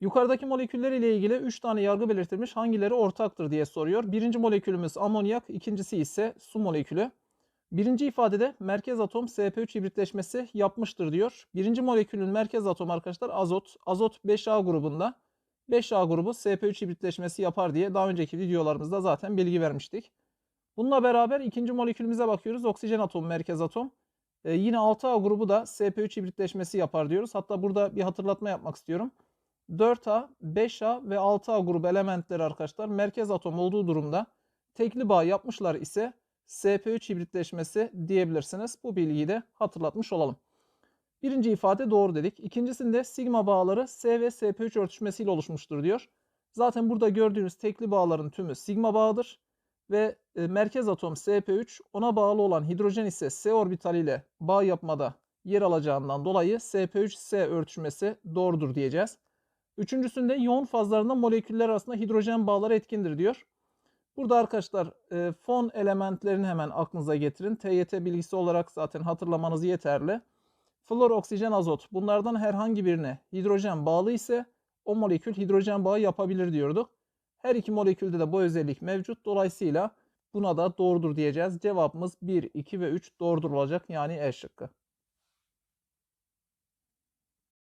Yukarıdaki moleküller ile ilgili 3 tane yargı belirtilmiş. Hangileri ortaktır diye soruyor. Birinci molekülümüz amonyak, ikincisi ise su molekülü. Birinci ifadede merkez atom SP3 hibritleşmesi yapmıştır diyor. Birinci molekülün merkez atomu arkadaşlar azot. Azot 5A grubunda. 5A grubu SP3 hibritleşmesi yapar diye daha önceki videolarımızda zaten bilgi vermiştik. Bununla beraber ikinci molekülümüze bakıyoruz. Oksijen atomu merkez atom. Ee, yine 6A grubu da SP3 hibritleşmesi yapar diyoruz. Hatta burada bir hatırlatma yapmak istiyorum. 4A, 5A ve 6A grubu elementleri arkadaşlar merkez atom olduğu durumda tekli bağ yapmışlar ise SP3 hibritleşmesi diyebilirsiniz. Bu bilgiyi de hatırlatmış olalım. Birinci ifade doğru dedik. İkincisinde sigma bağları S ve SP3 örtüşmesiyle oluşmuştur diyor. Zaten burada gördüğünüz tekli bağların tümü sigma bağıdır ve e, merkez atom SP3 ona bağlı olan hidrojen ise S orbitaliyle bağ yapmada yer alacağından dolayı SP3-S örtüşmesi doğrudur diyeceğiz. Üçüncüsünde yoğun fazlarında moleküller arasında hidrojen bağları etkindir diyor. Burada arkadaşlar e, fon elementlerini hemen aklınıza getirin. TYT bilgisi olarak zaten hatırlamanız yeterli. Flor, oksijen, azot bunlardan herhangi birine hidrojen bağlı ise o molekül hidrojen bağı yapabilir diyorduk. Her iki molekülde de bu özellik mevcut. Dolayısıyla buna da doğrudur diyeceğiz. Cevabımız 1, 2 ve 3 doğrudur olacak. Yani E şıkkı.